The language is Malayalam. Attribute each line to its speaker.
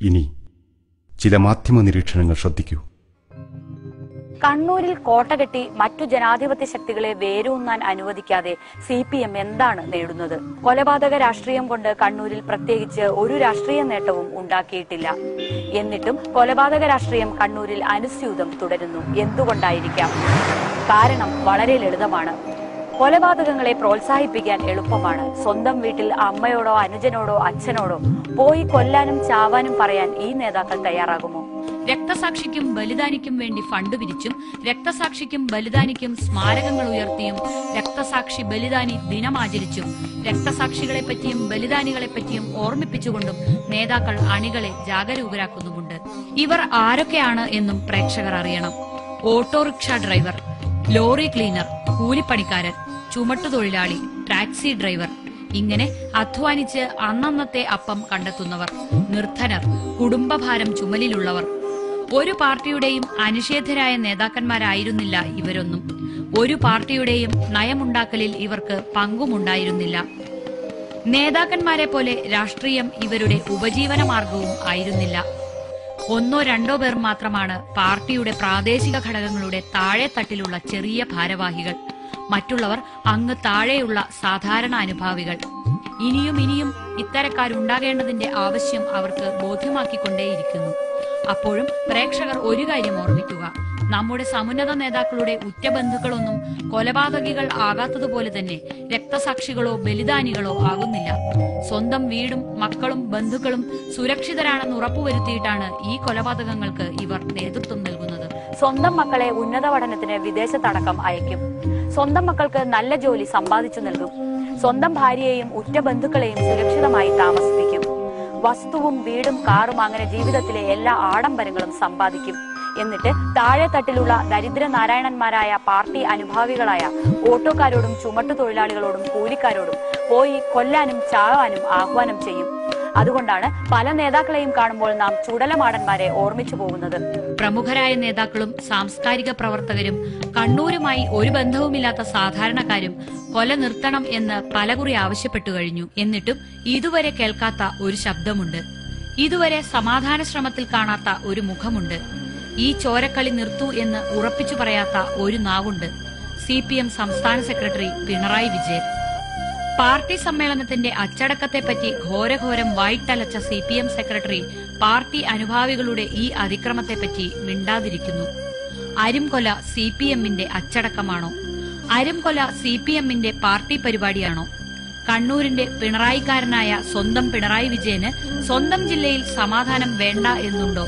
Speaker 1: ഇനി ചില മാധ്യമ നിരീക്ഷണങ്ങൾ ശ്രദ്ധിക്കൂ.
Speaker 2: കണ്ണൂരിൽ കോട്ട കെട്ടി മറ്റു ജനാധിപത്യ ശക്തികളെ വേരൂന്നാൻ അനുവദിക്കാതെ സി പി എം എന്താണ് നേടുന്നത്? കൊലപാതക രാഷ്ട്രീയം കൊണ്ട് കണ്ണൂരിൽ പ്രത്യേകിച്ച് ഒരു രാഷ്ട്രീയ നേട്ടവും ഉണ്ടാക്കിയിട്ടില്ല. എന്നിട്ടും കൊലപാതക രാഷ്ട്രീയം കണ്ണൂരിൽ അനുസ്യൂതം തുടരുന്നു. എന്തുകൊണ്ടായിരിക്കാം? കാരണം വളരെ ലളിതമാണ്. കൊലപാതകങ്ങളെ പ്രോത്സാഹിപ്പിക്കാൻ എളുപ്പമാണ്. സ്വന്തം വീട്ടിൽ അമ്മയോടോ അനുജനോടോ അച്ഛനോടോ പോയി കൊല്ലാനും ചാവാനും പറയാൻ ഈ നേതാക്കൾ തയ്യാറാകുമോ?
Speaker 3: രക്തസാക്ഷിക്കും ബലിദാനിക്കും വേണ്ടി ഫണ്ട് പിരിച്ചും രക്തസാക്ഷിക്കും ബലിദാനിക്കും സ്മാരകങ്ങൾ ഉയർത്തിയും രക്തസാക്ഷി ബലിദാനി ദിനം ആചരിച്ചും രക്തസാക്ഷികളെ പറ്റിയും ബലിദാനികളെ പറ്റിയും ഓർമ്മിപ്പിച്ചുകൊണ്ടും നേതാക്കൾ അണികളെ ജാഗരൂകരാക്കുന്നുമുണ്ട്. ഇവർ ആരൊക്കെയാണ് എന്നും പ്രേക്ഷകർ അറിയണം. Auto rickshaw driver lorry cleaner കൂലിപ്പണിക്കാരൻ ചുമട്ടുതൊഴിലാളി ടാക്സി ഡ്രൈവർ. ഇങ്ങനെ അധ്വാനിച്ച് അന്നന്നത്തെ അപ്പം കണ്ടെത്തുന്നവർ നിർധനർ കുടുംബഭാരം ചുമലിലുള്ളവർ. ഒരു പാർട്ടിയുടെയും അനിഷേധരായ നേതാക്കന്മാരായിരുന്നില്ല ഇവരൊന്നും. ഒരു പാർട്ടിയുടെയും നയമുണ്ടാക്കലിൽ ഇവർക്ക് പങ്കുമുണ്ടായിരുന്നില്ല. നേതാക്കന്മാരെ പോലെ രാഷ്ട്രീയം ഇവരുടെ ഉപജീവന മാർഗവും ആയിരുന്നില്ല. ഒന്നോ രണ്ടോ പേർ മാത്രമാണ് പാർട്ടിയുടെ പ്രാദേശിക ഘടകങ്ങളുടെ താഴെത്തട്ടിലുള്ള ചെറിയ ഭാരവാഹികൾ. മറ്റുള്ളവർ അങ്ങ് താഴെയുള്ള സാധാരണ അനുഭാവികൾ. ഇനിയും ഇനിയും ഇത്തരക്കാരുണ്ടാകേണ്ടതിന്റെ ആവശ്യം അവർക്ക് ബോധ്യമാക്കിക്കൊണ്ടേയിരിക്കുന്നു. അപ്പോഴും പ്രേക്ഷകർ ഒരു കാര്യം ഓർമ്മിക്കുക. നമ്മുടെ സമുന്നത നേതാക്കളുടെ ഉറ്റബന്ധുക്കളൊന്നും കൊലപാതകികൾ ആകാത്തതുപോലെ തന്നെ രക്തസാക്ഷികളോ ബലിദാനികളോ ആകുന്നില്ല. സ്വന്തം വീടും മക്കളും ബന്ധുക്കളും സുരക്ഷിതരാണെന്ന് ഉറപ്പുവരുത്തിയിട്ടാണ് ഈ കൊലപാതകങ്ങൾക്ക് ഇവർ നേതൃത്വം നൽകുന്നത്.
Speaker 2: സ്വന്തം മക്കളെ ഉന്നത പഠനത്തിന് വിദേശത്തടക്കം അയക്കും. സ്വന്തം മക്കൾക്ക് നല്ല ജോലി സമ്പാദിച്ചു നൽകും. സ്വന്തം ഭാര്യയെയും ഉറ്റ ബന്ധുക്കളെയും സുരക്ഷിതമായി താമസിപ്പിക്കും. വസ്തുവും വീടും കാറും അങ്ങനെ ജീവിതത്തിലെ എല്ലാ ആഡംബരങ്ങളും സമ്പാദിക്കും. എന്നിട്ട് താഴെ തട്ടിലുള്ള ദരിദ്ര നാരായണന്മാരായ പാർട്ടി അനുഭാവികളായ ഓട്ടോക്കാരോടും ചുമട്ടു തൊഴിലാളികളോടും കൂലിക്കാരോടും പോയി കൊല്ലാനും ചാവാനും ആഹ്വാനം ചെയ്യും. അതുകൊണ്ടാണ് പല നേതാക്കളെയും കാണുമ്പോൾ നാം ചുടലമാടന്മാരെ ഓർമ്മിച്ചു പോകുന്നത്.
Speaker 3: പ്രമുഖരായ നേതാക്കളും സാംസ്കാരിക പ്രവർത്തകരും കണ്ണൂരുമായി ഒരു ബന്ധവുമില്ലാത്ത സാധാരണക്കാരും കൊല നിർത്തണം എന്ന് പലകുറി ആവശ്യപ്പെട്ടു കഴിഞ്ഞു. എന്നിട്ടും ഇതുവരെ കേൾക്കാത്ത ഒരു ശബ്ദമുണ്ട്. ഇതുവരെ സമാധാന ശ്രമത്തിൽ കാണാത്ത ഒരു മുഖമുണ്ട്. ഈ ചോരക്കളി നിർത്തൂ എന്ന് ഉറപ്പിച്ചു പറയാത്ത ഒരു നാവുണ്ട്. സി സംസ്ഥാന സെക്രട്ടറി പിണറായി വിജയൻ. പാർട്ടി സമ്മേളനത്തിന്റെ അച്ചടക്കത്തെപ്പറ്റി ഘോരഘോരം വായിട്ടലച്ച C P M secretary party അനുഭാവികളുടെ ഈ അതിക്രമത്തെപ്പറ്റി മിണ്ടാതിരിക്കുന്നു. അരുംകൊല സി പി എമ്മിന്റെ അച്ചടക്കമാണോ? അരുംകൊല സി പി എമ്മിന്റെ പാർട്ടി പരിപാടിയാണോ? കണ്ണൂരിന്റെ പിണറായിക്കാരനായ സ്വന്തം പിണറായി വിജയന് സ്വന്തം ജില്ലയിൽ സമാധാനം വേണ്ട എന്നുണ്ടോ?